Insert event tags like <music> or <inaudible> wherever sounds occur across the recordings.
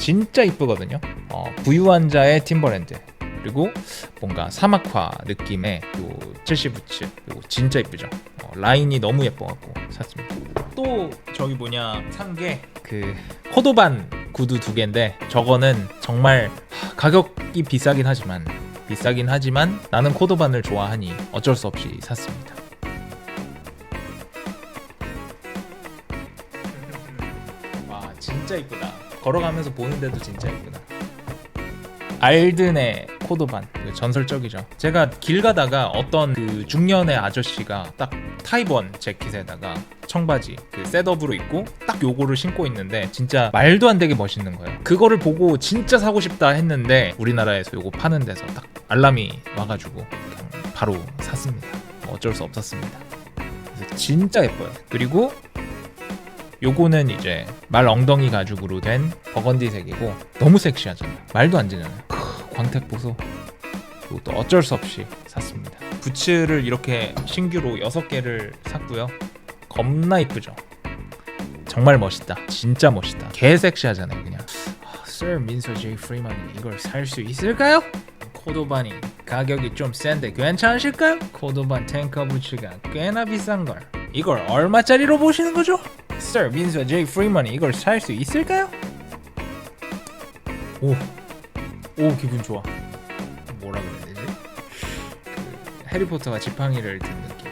진짜 이쁘거든요. 어, 부유한 자의 팀버랜드. 그리고 뭔가 사막화 느낌의 요 첼시부츠 이거 진짜 이쁘죠. 어, 라인이 너무 예뻐갖고 샀습니다. 또 저기 뭐냐 산 게 그 코도반 구두 두 개인데 저거는 정말 하, 가격이 비싸긴 하지만 비싸긴 하지만 나는 코도반을 좋아하니 어쩔 수 없이 샀습니다. 와 진짜 이쁘다. 걸어가면서 보는데도 진짜 이쁘다. 알든의 코도반 이거 전설적이죠. 제가 길 가다가 어떤 그 중년의 아저씨가 딱 타이번 재킷에다가 청바지 그 셋업으로 입고 딱 요거를 신고 있는데 진짜 말도 안 되게 멋있는 거예요. 그거를 보고 진짜 사고 싶다 했는데 우리나라에서 요거 파는 데서 딱 알람이 와가지고 바로 샀습니다. 어쩔 수 없었습니다. 진짜 예뻐요. 그리고 요거는 이제 말 엉덩이 가죽으로 된 버건디색이고 너무 섹시하잖아요. 말도 안 되잖아요. 크, 광택 보소. 이것도 어쩔 수 없이 샀습니다. 부츠를 이렇게 신규로 6개를 샀고요. 겁나 이쁘죠. 정말 멋있다. 진짜 멋있다. 개 섹시하잖아요, 그냥. 아, Sir 민서 J 프리만이 이걸 살 수 있을까요? 코도반이 가격이 좀 센데 괜찮으실까요? 코도반 탱커 부츠가 꽤나 비싼 걸. 이걸 얼마짜리로 보시는 거죠? Sir 민서 J 프리만이 이걸 살 수 있을까요? 오, 오 기분 좋아. 뭐라 그래야 되지? 그 해리포터가 지팡이를 든 느낌.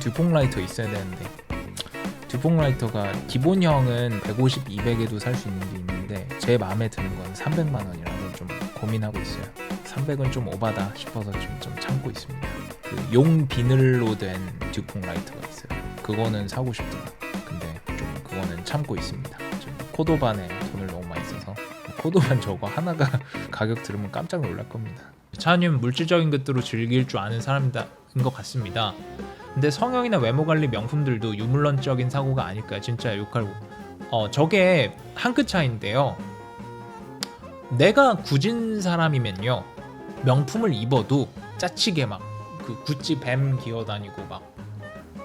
듀퐁 라이터 있어야 되는데 듀퐁 라이터가 기본형은 150, 200에도 살 수 있는 게 있는데 제 마음에 드는 건 300만 원이라서 좀 고민하고 있어요. 300은 좀 오바다 싶어서 좀, 좀 참고 있습니다. 그 용 비늘로 된 듀퐁 라이터가 있어요. 그거는 사고 싶더라. 참고 있습니다. 좀 코도반에 돈을 너무 많이 써서 코도반 저거 하나가 <laughs> 가격 들으면 깜짝 놀랄 겁니다. 차님 물질적인 것들로 즐길 줄 아는 사람인 것 같습니다. 근데 성형이나 외모 관리 명품들도 유물론적인 사고가 아닐까 진짜 욕할 어 저게 한 끗 차인데요. 내가 굳은 사람이면요 명품을 입어도 짜치게 막 그 구찌 뱀 기어다니고 막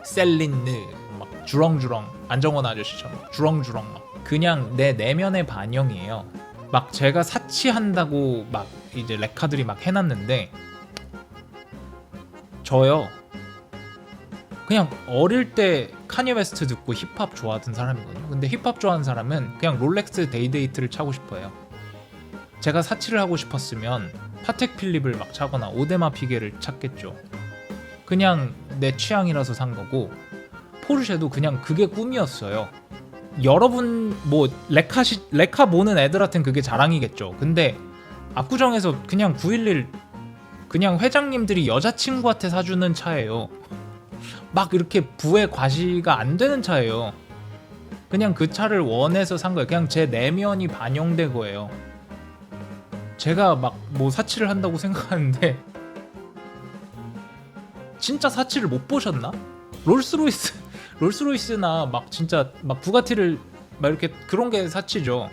셀린느 막 주렁주렁 안정원 아저씨처럼 주렁주렁 막 그냥 내 내면의 반영이에요. 막 제가 사치한다고 막 이제 레카들이 막 해놨는데 저요 그냥 어릴 때 카니 웨스트 듣고 힙합 좋아하던 사람이거든요. 근데 힙합 좋아하는 사람은 그냥 롤렉스 데이데이트를 차고 싶어요. 제가 사치를 하고 싶었으면 파텍 필립을 막 차거나 오데마 피게를 찾겠죠. 그냥 내 취향이라서 산 거고 포르쉐도 그냥 그게 꿈이었어요. 여러분 뭐 레카시 레카 보는 애들한텐 그게 자랑이겠죠. 근데 압구정에서 그냥 911 그냥 회장님들이 여자친구한테 사주는 차예요. 막 이렇게 부에 과시가 안 되는 차예요. 그냥 그 차를 원해서 산 거예요. 그냥 제 내면이 반영된 거예요. 제가 막 뭐 사치를 한다고 생각하는데 진짜 사치를 못 보셨나? 롤스로이스 롤스로이스나 막 진짜 막 부가티를 막 이렇게 그런 게 사치죠.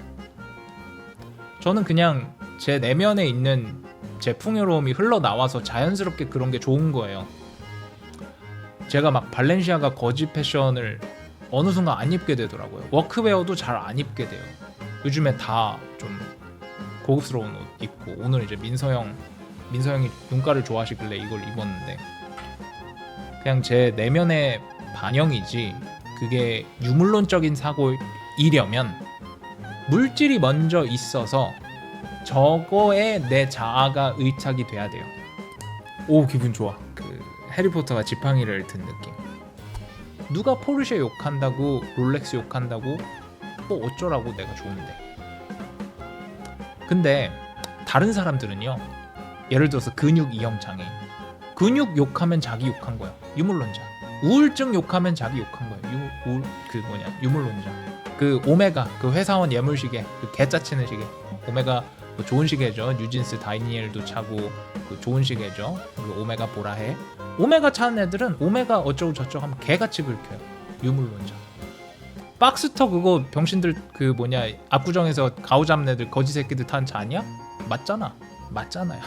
저는 그냥 제 내면에 있는 제 풍요로움이 흘러나와서 자연스럽게 그런 게 좋은 거예요. 제가 막 발렌시아가 거지 패션을 어느 순간 안 입게 되더라고요. 워크웨어도 잘 안 입게 돼요. 요즘에 다 좀 고급스러운 옷 입고 오늘 이제 민서형 민서형이 눈가를 좋아하시길래 이걸 입었는데 그냥 제 내면의 반영이지 그게 유물론적인 사고이려면 물질이 먼저 있어서 저거에 내 자아가 의착이 돼야 돼요. 오 기분 좋아. 그 해리포터가 지팡이를 든 느낌. 누가 포르쉐 욕한다고 롤렉스 욕한다고 뭐 어쩌라고 내가 좋은데. 근데 다른 사람들은요. 예를 들어서 근육 이형 장애인. 근육 욕하면 자기 욕한 거야. 유물론자. 우울증 욕하면 자기 욕한 거야. 유, 우울, 그 뭐냐 유물론자. 그 오메가 그 회사원 예물 시계 그 개짜 치는 시계. 오메가 뭐 좋은 시계죠. 뉴진스 다이니엘도 차고 그 좋은 시계죠. 그 오메가 보라해. 오메가 차는 애들은 오메가 어쩌고 저쩌고 하면 개같이 긁혀요. 유물론자 박스터 그거 병신들 그 뭐냐 압구정에서 가오 잡는 애들 거지 새끼들 탄 차 아니야? 맞잖아. 맞잖아요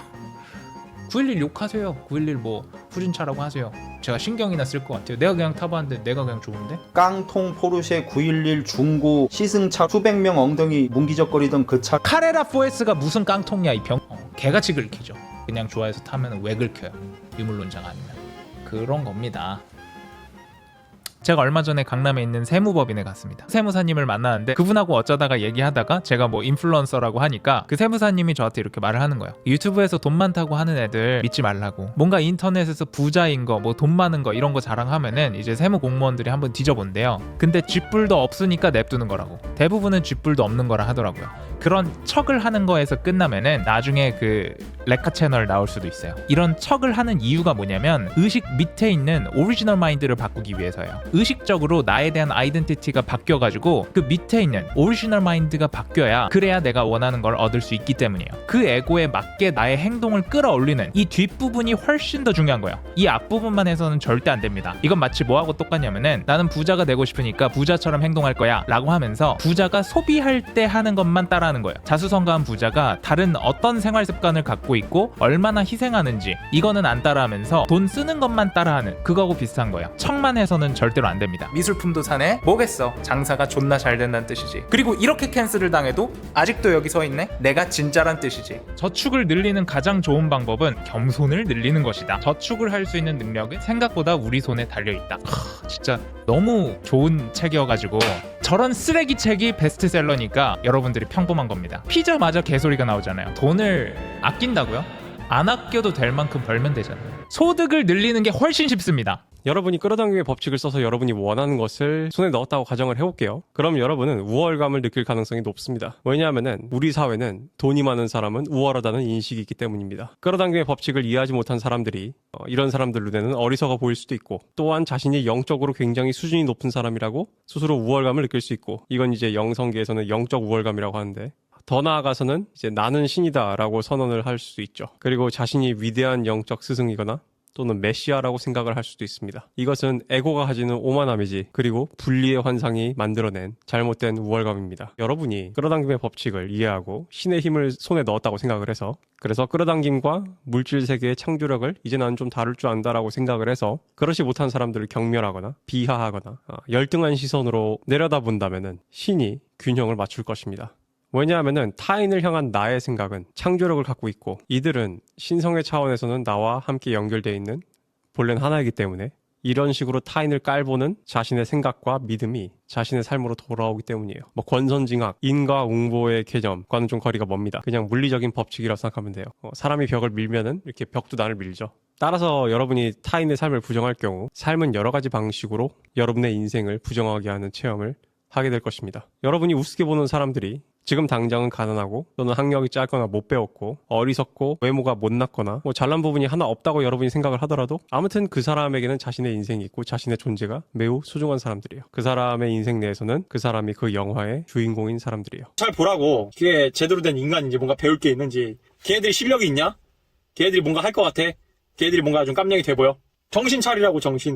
911 욕하세요. 911뭐 후진차라고 하세요. 제가 신경이나 쓸 것 같아요. 내가 그냥 타봤는데 내가 그냥 좋은데? 깡통 포르쉐 911 중고 시승차 수백 명 엉덩이 뭉기적거리던 그 차. 카레라 4S가 무슨 깡통이야 이 병? 어, 개같이 긁히죠. 그냥 좋아해서 타면 왜 긁혀요? 유물론자가 아니면. 그런 겁니다 제가 얼마 전에 강남에 있는 세무법인에 갔습니다. 세무사님을 만나는데 그분하고 어쩌다가 얘기하다가 제가 뭐 인플루언서라고 하니까 그 세무사님이 저한테 이렇게 말을 하는 거예요. 유튜브에서 돈 많다고 하는 애들 믿지 말라고. 뭔가 인터넷에서 부자인 거, 뭐 돈 많은 거 이런 거 자랑하면은 이제 세무 공무원들이 한번 뒤져본대요. 근데 쥐뿔도 없으니까 냅두는 거라고. 대부분은 쥐뿔도 없는 거라 하더라고요. 그런 척을 하는 거에서 끝나면은 나중에 그 레카 채널 나올 수도 있어요. 이런 척을 하는 이유가 뭐냐면 의식 밑에 있는 오리지널 마인드를 바꾸기 위해서예요. 의식적으로 나에 대한 아이덴티티가 바뀌어가지고 그 밑에 있는 오리지널 마인드가 바뀌어야 그래야 내가 원하는 걸 얻을 수 있기 때문이에요. 그 에고에 맞게 나의 행동을 끌어올리는 이 뒷부분이 훨씬 더 중요한 거예요. 이 앞부분만 해서는 절대 안 됩니다. 이건 마치 뭐하고 똑같냐면은 나는 부자가 되고 싶으니까 부자처럼 행동할 거야 라고 하면서 부자가 소비할 때 하는 것만 따라하는 거예요. 자수성가한 부자가 다른 어떤 생활 습관을 갖고 있고 얼마나 희생하는지 이거는 안 따라하면서 돈 쓰는 것만 따라하는 그거하고 비슷한 거예요. 척만 해서는 절대 로 안 됩니다. 미술품도 사네? 뭐겠어. 장사가 존나 잘 된다는 뜻이지. 그리고 이렇게 캔슬을 당해도 아직도 여기 서 있네? 내가 진짜란 뜻이지. 저축을 늘리는 가장 좋은 방법은 겸손을 늘리는 것이다. 저축을 할 수 있는 능력은 생각보다 우리 손에 달려 있다. 하, 진짜 너무 좋은 책이어가지고 저런 쓰레기 책이 베스트셀러니까 여러분들이 평범한 겁니다. 피자마저 개소리가 나오잖아요. 돈을 아낀다고요? 안 아껴도 될 만큼 벌면 되잖아요. 소득을 늘리는 게 훨씬 쉽습니다. 여러분이 끌어당김의 법칙을 써서 여러분이 원하는 것을 손에 넣었다고 가정을 해볼게요. 그럼 여러분은 우월감을 느낄 가능성이 높습니다. 왜냐하면은 우리 사회는 돈이 많은 사람은 우월하다는 인식이 있기 때문입니다. 끌어당김의 법칙을 이해하지 못한 사람들이 어, 이런 사람들 눈에는 어리석어 보일 수도 있고 또한 자신이 영적으로 굉장히 수준이 높은 사람이라고 스스로 우월감을 느낄 수 있고 이건 이제 영성계에서는 영적 우월감이라고 하는데 더 나아가서는 이제 나는 신이다라고 선언을 할수 있죠. 그리고 자신이 위대한 영적 스승이거나 또는 메시아라고 생각을 할 수도 있습니다. 이것은 에고가 가지는 오만함이지 그리고 분리의 환상이 만들어낸 잘못된 우월감입니다. 여러분이 끌어당김의 법칙을 이해하고 신의 힘을 손에 넣었다고 생각을 해서 그래서 끌어당김과 물질 세계의 창조력을 이제 나는 좀 다룰 줄 안다라고 생각을 해서 그렇지 못한 사람들을 경멸하거나 비하하거나 어, 열등한 시선으로 내려다본다면은 신이 균형을 맞출 것입니다. 왜냐하면은 타인을 향한 나의 생각은 창조력을 갖고 있고 이들은 신성의 차원에서는 나와 함께 연결되어 있는 본래는 하나이기 때문에 이런 식으로 타인을 깔보는 자신의 생각과 믿음이 자신의 삶으로 돌아오기 때문이에요. 뭐 권선징악, 인과 웅보의 개념과는 좀 거리가 멉니다. 그냥 물리적인 법칙이라고 생각하면 돼요. 어, 사람이 벽을 밀면은 이렇게 벽도 나를 밀죠. 따라서 여러분이 타인의 삶을 부정할 경우 삶은 여러 가지 방식으로 여러분의 인생을 부정하게 하는 체험을 하게 될 것입니다. 여러분이 우습게 보는 사람들이 지금 당장은 가난하고 또는 학력이 짧거나 못 배웠고 어리석고 외모가 못났거나 뭐 잘난 부분이 하나 없다고 여러분이 생각을 하더라도 아무튼 그 사람에게는 자신의 인생이 있고 자신의 존재가 매우 소중한 사람들이에요. 그 사람의 인생 내에서는 그 사람이 그 영화의 주인공인 사람들이에요. 잘 보라고. 그게 제대로 된 인간인지 뭔가 배울 게 있는지. 걔네들이 실력이 있냐? 걔네들이 뭔가 할 것 같아? 걔네들이 뭔가 좀 깜냥이 돼 보여? 정신 차리라고 정신.